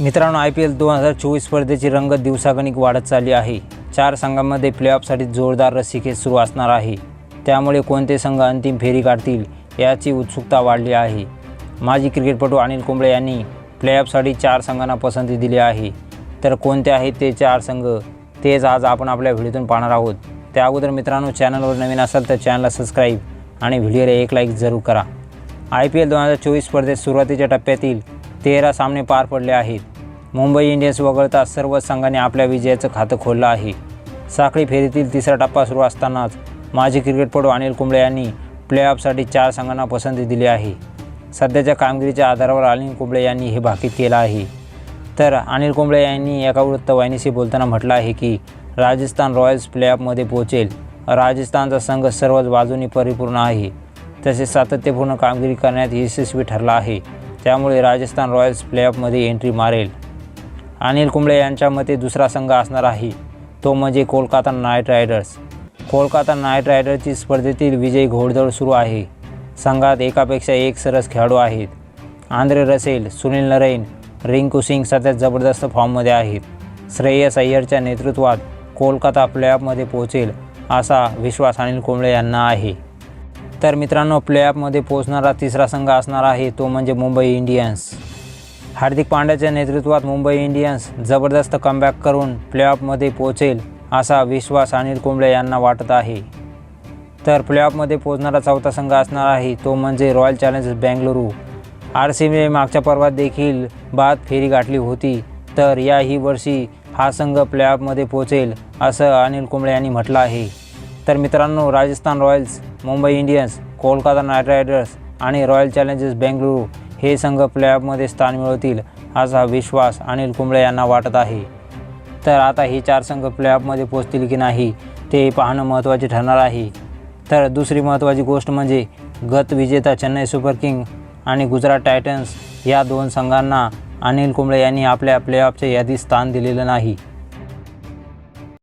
मित्रांनो I P L दोन हजार चोवीस स्पर्धेची रंगत दिवसागणिक वाढत चालली आहे. चार संघांमध्ये प्लेऑफसाठी जोरदार रस्सीखेच सुरू असणार आहे. त्यामुळे कोणते संघ अंतिम फेरी काढतील याची उत्सुकता वाढली आहे. माजी क्रिकेटपटू अनिल कुंबळे यांनी प्लेऑफसाठी चार संघांना पसंती दिली आहे. तर कोणते आहेत ते चार संघ? तेच आज आपण आपल्या व्हिडिओतून पाहणार आहोत. त्या अगोदर मित्रांनो चॅनलवर नवीन असाल तर चॅनलला सबस्क्राईब आणि व्हिडिओला एक लाईक जरूर करा. आय पी एल दोन हजार चोवीस स्पर्धेत सुरुवातीच्या टप्प्यातील तेरा सामने पार पडले आहेत. मुंबई इंडियन्स वगळता सर्व संघाने आपल्या विजयाचं खातं खोललं आहे. साखळी फेरीतील तिसरा टप्पा सुरू असतानाच माजी क्रिकेटपटू अनिल कुंबळे यांनी प्लेऑफसाठी चार संघांना पसंती दिली आहे. सध्याच्या कामगिरीच्या आधारावर अनिल कुंबळे यांनी हे भाकीत केलं आहे. तर अनिल कुंबळे यांनी एका वृत्तवाहिनीशी बोलताना म्हटलं आहे की राजस्थान रॉयल्स प्लेऑफमध्ये पोहोचेल. राजस्थानचा संघ सर्वच बाजूनी परिपूर्ण आहे. तसेच सातत्यपूर्ण कामगिरी करण्यात यशस्वी ठरला आहे. त्यामुळे राजस्थान रॉयल्स प्लेऑफमध्ये एंट्री मारेल. अनिल कुंबळे यांच्या मते दुसरा संघ असणार आहे. तो म्हणजे Kolkata Knight Riders. Kolkata Knight रायडर्सची स्पर्धेतील विजयी घोडदळ सुरू आहे. संघात एकापेक्षा एक सरस खेळाडू आहेत. आंद्रे रसेल सुनील नरैन रिंकू सिंग सध्या जबरदस्त फॉर्ममध्ये आहेत. श्रेयस अय्यरच्या नेतृत्वात कोलकाता प्लेऑफमध्ये पोहोचेल असा विश्वास अनिल कुंबळे यांना आहे. तर मित्रांनो प्लेऑफमध्ये पोहोचणारा तिसरा संघ असणार आहे तो म्हणजे मुंबई इंडियन्स. हार्दिक पांड्याच्या नेतृत्वात मुंबई इंडियन्स जबरदस्त कमबॅक करून प्लेऑफमध्ये पोहोचेल असा विश्वास अनिल कुंबळे यांना वाटत आहे. तर प्लेऑफमध्ये पोहोचणारा चौथा संघ असणार आहे तो म्हणजे Royal Challengers Bengaluru R C बीने मागच्या पर्वात देखील बाद फेरी गाठली होती तर याही वर्षी हा संघ प्लेऑफमध्ये पोहोचेल असं अनिल कुंबळे यांनी म्हटलं आहे. तर मित्रांनो Rajasthan Royals Mumbai Indians Kolkata Knight Riders आणि रॉयल चॅलेंजर्स बेंगळुरू हे संघ प्लेऑफमध्ये स्थान मिळवतील असा विश्वास अनिल कुंबळे यांना वाटत आहे. तर आता हे चार संघ प्लेऑफमध्ये पोहोचतील की नाही ते पाहणं महत्त्वाचे ठरणार आहे. तर दुसरी महत्त्वाची गोष्ट म्हणजे गत विजेता चेन्नई सुपर किंग आणि गुजरात टायटन्स या दोन संघांना अनिल कुंबळे यांनी आपल्या प्लेऑफच्या यादीत स्थान दिलेलं नाही.